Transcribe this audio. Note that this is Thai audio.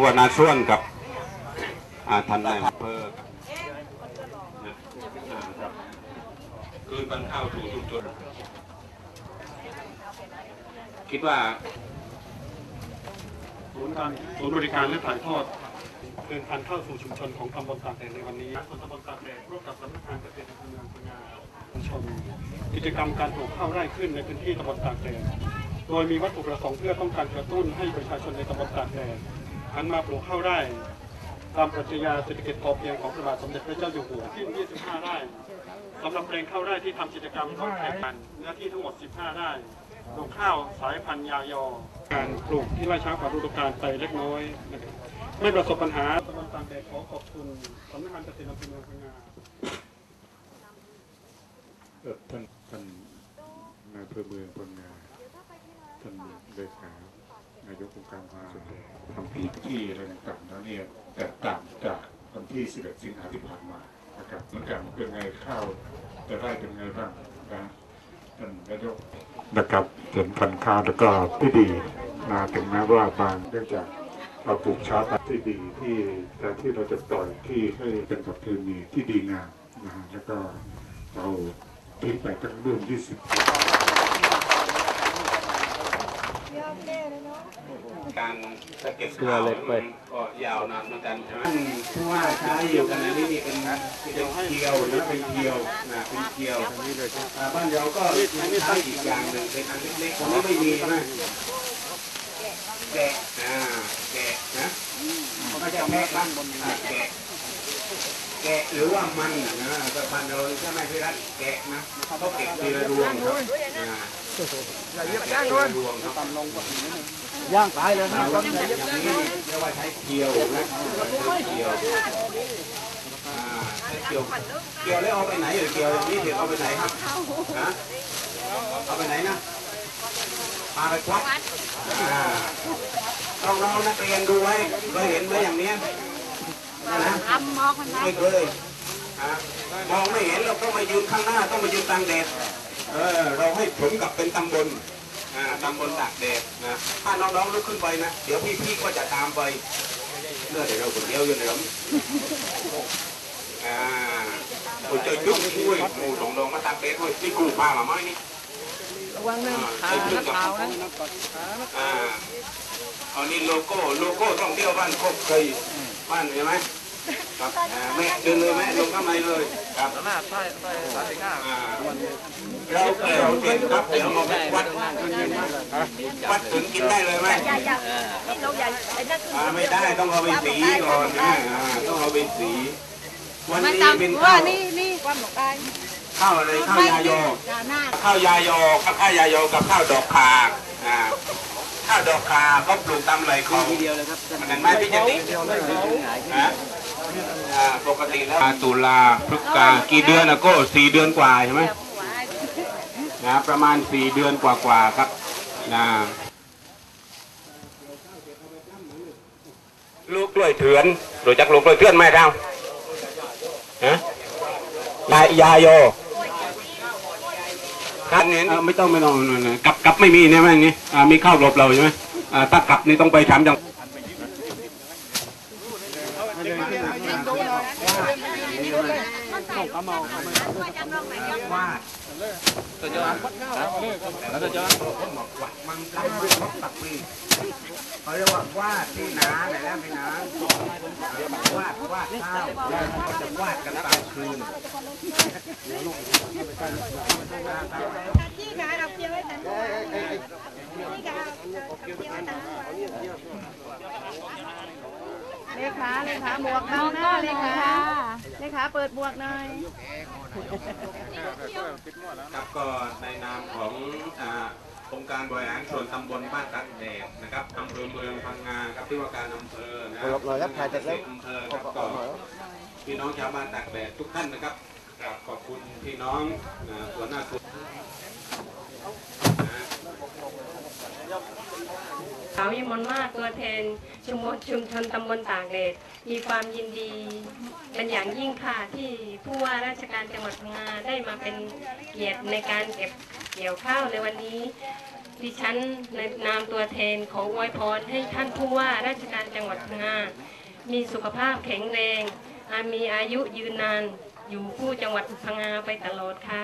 หัวนาส่วนกับอาท่านนายอำเภอคืนบรรเทาถูกทุกจุดคิดว่าศูนย์การศูนย์บริการและถ่ายทอดเดินพันธุ์เข้าสู่ชุมชนของตำบลตากแดดในวันนี้ส่วนตำบลตากแดดร่วมกับสำนักงานเกษตรอำเภอเมืองพังงาชุมชนกิจกรรมการปลูกข้าวไร่ขึ้นในพื้นที่ตำบลตากแดดโดยมีวัตถุประสงค์เพื่อต้องการกระตุ้นให้ประชาชนในตำบลตากแดด หันมาปลูกข้าวไร่ตามปรัชญาเศรษฐกิจพอเพียงของพระบาทสมเด็จพระเจ้าอยู่หัวที่ 25 ไร่สำหรับแปลงข้าวไร่ที่ทำกิจกรรมร่วมแข่งกันเนื้อที่ทั้งหมด 15 ไร่ปลูกข้าวสายพันธุ์ยายอ การปลูกที่ไร่ช้ากว่าฤดูกาลไปเล็กน้อย ไม่ประสบปัญหาตำบลตากแดดขอขอบคุณสำนักงานเกษตรอำเภอเมืองพังงาเอ่อท่านท่านนายอำเภอเมืองพังงาท่านเลขา นายกองค์การมหาทำผิดที่อะไรต่างๆแล้วเนี่ยแตกต่างจากวันที่ 11 สิงหาที่ผ่านมานะครับเหมือนกันเป็นไงข้าวจะได้เป็นไงบ้างนะท่านนายกนะครับเห็นพันข้าวแล้วก็ที่ดีนะถึงแม้ว่าบางเนื่องจากเราปลูกช้าไปที่ดีที่แต่ที่เราจะปล่อยที่ให้เป็นประเพณีที่ดีงามนะฮะแล้วก็เราทิ้งไปตั้งเรื่อง20 การสะเก็ดข่าวมันก็ยาวนานเหมือนกันใช่ไหมผู้ว่าใช้อยู่กันอันนี้นี่เป็นเป็นเคียวนะเป็นเคียวนะเป็นเคียวอ่าบ้านเราก็ใช้อีกอย่างหนึ่งเป็นอันเล็กๆคนนี้ไม่มีใช่ไหมแกะอ่าแกะนะไม่ใช่แกะบ้านบนแกะแกะหรือว่ามันนะแต่บ้านเราใช่ไหมพี่รัตแกะนะเขาเก็บทีละรวงครับอ่าอ ย่าเรียกย่างด้วยรวงครับย่างตายเลยนะอย่างนี้เรียกว่าใช้เกี่ยวนะใช้เกี่ยวใช้เกี่ยวเกี่ยวแล้วเอาไปไหนหรือเกี่ยวอย่างนี้เดี๋ยวเอาไปไหนครับฮะเอาไปไหนนะพาไปควักต้องน้องนักเรียนดูไว้เคยเห็นไหมอย่างนี้นะทำมองมันะไม่เคยอะมองไม่เห็นเราต้องมายืนข้างหน้าต้องมายืนกลางแดด เออเราให้ผลกับเป็นตำบลอ่าตำบลตากแดดนะถ้าน้องๆลุกขึ้นไปนะเดี๋ยวพี่ๆก็จะตามไปเนื่อเดี๋ยวเราคนเดียวอยู่ในเราอ่าโอ้ยเจอจุ๊บช่วยหมู่สงดองมาตากแดดด้วยนี่กูพามาไหมนี่ระวังนะอ่าขาใช้จุ๊นับกกับข่าวนะอ่าเอานี่โลโก้โลโก้ท่องเที่ยวบ้านโคกเคยบ้านเห็นไหม ครับแม่เดินเลยไหมลงข้างในเลยครับหน้าใต้ใต้สามสิบห้าอ่าเราเราเห็นครับเดี๋ยวเราวัดวัดถึงกินได้เลยไหมอย่าอย่านี่เราอย่าไอ้นั่นคืออ่าไม่ได้ต้องเอาไปสีก่อนนะอ่าต้องเอาไปสีวันมันนี้จำเป็นว่าข้าวนี่นี่ความหมกได้ข้าวอะไรข้าวยายออย่าหน้าข้าวยายอกับข้าวยายอกับข้าวดอกคาอ่าข้าวดอกคาเขาปลูกตามไหลคลองทีเดียวเลยครับเหมือนไม้พิจิตรนะ ปกติแล้วตุลาพฤศจิกากี่เดือนนะโก็สี่เดือนกว่าใช่ไหมนะประมาณสี่เดือนกว่าๆครับนะลูกกล้วยเถือนรู้จักลูกกล้วยเถือนไหมเราฮะยายาโยครับนี้ไม่ต้องไม่ต้องไม่ต้องกลับกลับไม่มีเนี่ยไหมอย่างงี้อ่ามีข้าวหลบเราใช่ไหมอ่าถ้ากลับนี่ต้องไปถามจัง ว่า ตัวยอดแล้วตัวยอด มันทำด้วย เขาเรียกว่าวาดที่หนาไหนแล้วไม่หนาวาดวาดข้าวแล้วก็จะวาดกันตามคืนที่ขาเราเกี่ยวไว้แต่ที่ขาเกี่ยวไว้แต่ เลขาเลขาหมวกน้องนะเลขาเลขาเปิดหมวกหน่อย ครับก็ในนามของอ่าองค์การบริหารส่วนตำบลบ้านตักแดดนะครับอำเภอเมืองพังงาครับที่ว่าการอำเภอนะครับเกษตรอำเภอครับก็พี่น้องชาวบ้านตักแดดทุกท่านนะครับกราบขอบคุณพี่น้องอ่าหัวหน้าส่วน สาววิมลมากตัวแทนชุมชนชุมชนตำบลต่ากแดดมีความยินดีเป็นอย่างยิ่งค่ะที่ผู้ว่าราชการจังหวัดพังงาได้มาเป็นเกียรติในการเก็บเกี่ยวข้าวในวันนี้ ดิฉันในนามตัวแทนขออวยพรให้ท่านผู้ว่าราชการจังหวัดพังงามีสุขภาพแข็งแรงมีอายุยืนนานอยู่คู่จังหวัดพังงาไปตลอดค่ะ